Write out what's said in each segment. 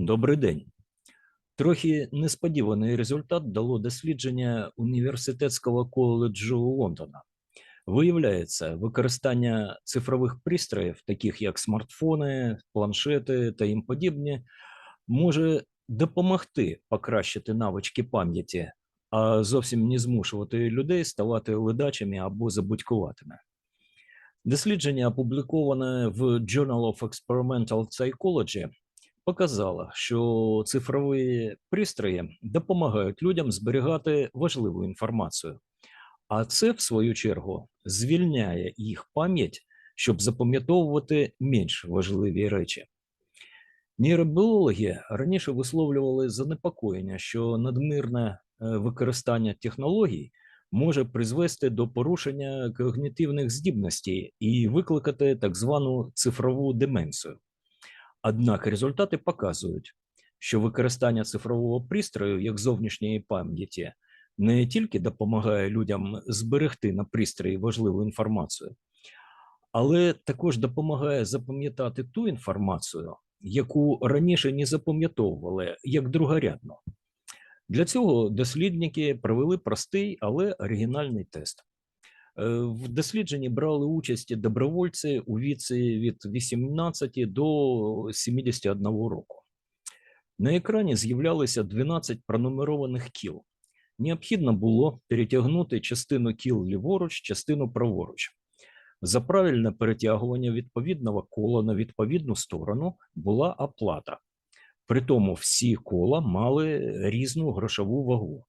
Добрий день. Трохи несподіваний результат дало дослідження університетського коледжу Лондона. Виявляється, використання цифрових пристроїв, таких як смартфони, планшети та їм подібні, може допомогти покращити навички пам'яті, а зовсім не змушувати людей ставати ледачими або забудькуватими. Дослідження, опубліковане в Journal of Experimental Psychology, показало, що цифрові пристрої допомагають людям зберігати важливу інформацію, а це, в свою чергу, звільняє їх пам'ять, щоб запам'ятовувати менш важливі речі. Нейробіологи раніше висловлювали занепокоєння, що надмірне е, використання технологій може призвести до порушення когнітивних здібностей і викликати так звану цифрову деменцію. Однак результати показують, що використання цифрового пристрою як зовнішньої пам'яті не тільки допомагає людям зберегти на пристрої важливу інформацію, але також допомагає запам'ятати ту інформацію, яку раніше не запам'ятовували як другорядну. Для цього дослідники провели простий, але оригінальний тест. Е, В дослідженні брали участь добровольці у віці від 18 до 71 року. На екрані з'являлися 12 пронумерованих кіл. Необхідно було перетягнути частину кіл ліворуч, частину праворуч. За правильне перетягування відповідного кола на відповідну сторону була оплата. Притому всі кола мали різну грошову вагу.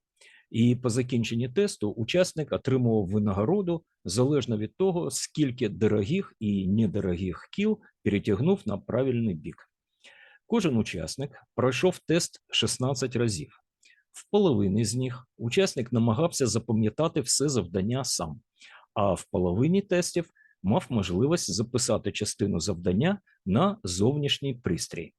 І по закінченні тесту учасник отримував винагороду залежно від того, скільки дорогих і недорогих кіл перетягнув на правильний бік. Кожен учасник пройшов тест 16 разів. В половині з них учасник намагався запам'ятати все завдання сам, а в половині тестів мав можливість записати частину завдання на зовнішній пристрій.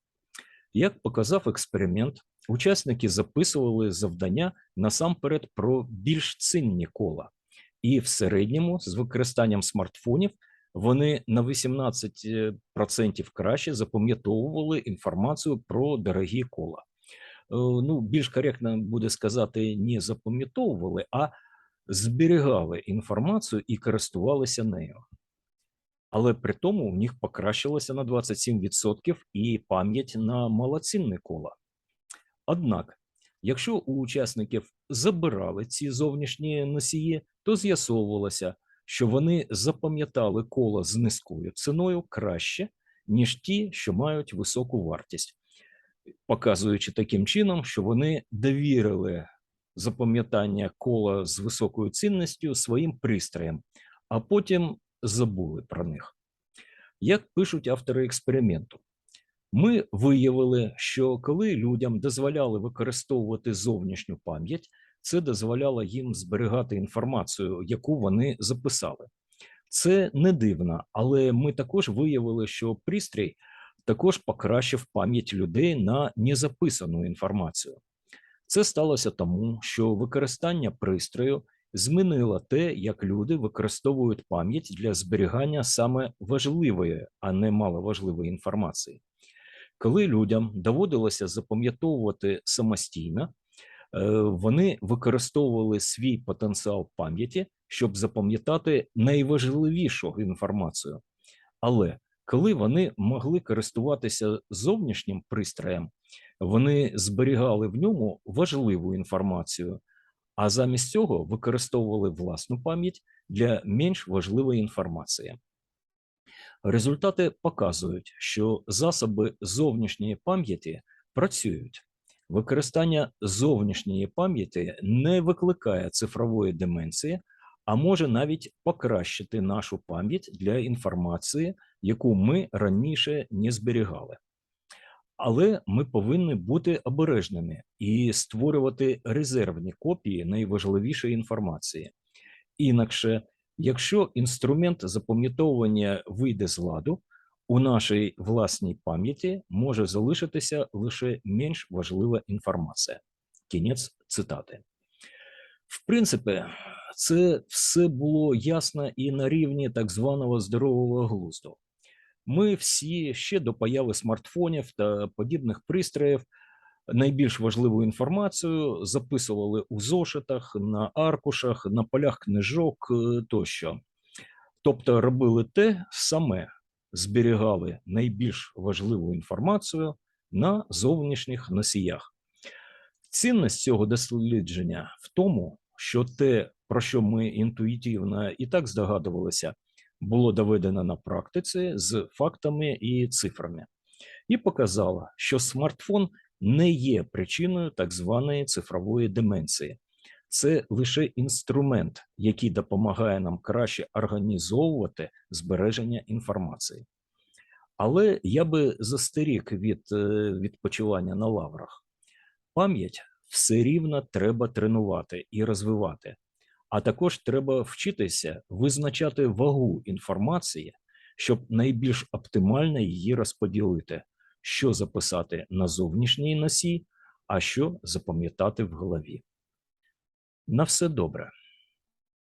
Як показав експеримент, учасники записували завдання насамперед про більш цінні кола, і в середньому з використанням смартфонів вони на 18% краще запам'ятовували інформацію про дорогі кола. Е, Ну, більш коректно буде сказати, не запам'ятовували, а зберігали інформацію і користувалися нею але при тому в них покращилося на 27% і пам'ять на малоцінне коло. Однак, якщо у учасників забирали ці зовнішні носії, то з'ясовувалося, що вони запам'ятали коло з низькою ціною краще, ніж ті, що мають високу вартість, показуючи таким чином, що вони довірили запам'ятання кола з високою цінністю своїм пристроям, а потім забули про них. Як пишуть автори експерименту, ми виявили, що коли людям дозволяли використовувати зовнішню пам'ять, це дозволяло їм зберігати інформацію, яку вони записали. Це не дивно, але ми також виявили, що пристрій також покращив пам'ять людей на незаписану інформацію. Це сталося тому, що використання пристрою змінило те, як люди використовують пам'ять для зберігання саме важливої, а не маловажливої інформації. Коли людям доводилося запам'ятовувати самостійно, е, вони використовували свій потенціал пам'яті, щоб запам'ятати найважливішу інформацію. Але коли вони могли користуватися зовнішнім пристроєм, вони зберігали в ньому важливу інформацію, а замість цього використовували власну пам'ять для менш важливої інформації. Результати показують, що засоби зовнішньої пам'яті працюють. Використання зовнішньої пам'яті не викликає цифрової деменції, а може навіть покращити нашу пам'ять для інформації, яку ми раніше не зберігали. Але ми повинні бути обережними і створювати резервні копії найважливішої інформації. Інакше, якщо інструмент запам'ятовування вийде з ладу, у нашій власній пам'яті може залишитися лише менш важлива інформація. Кінець цитати. В принципі, це все було ясно і на рівні так званого здорового глузду. Ми всі ще до появи смартфонів та подібних пристроїв найбільш важливу інформацію записували у зошитах, на аркушах, на полях книжок е, тощо. Тобто робили те саме, зберігали найбільш важливу інформацію на зовнішніх носіях. Цінність цього дослідження в тому, що те, про що ми інтуїтивно і так здогадувалися, було доведено на практиці з фактами і цифрами, і показало, що смартфон не є причиною так званої цифрової деменції. Це лише інструмент, який допомагає нам краще організовувати збереження інформації. Але я би застеріг від е, відпочивання на лаврах. Пам'ять все рівно треба тренувати і розвивати, а також треба вчитися визначати вагу інформації, щоб найбільш оптимально її розподілити, що записати на зовнішній носій, а що запам'ятати в голові. На все добре.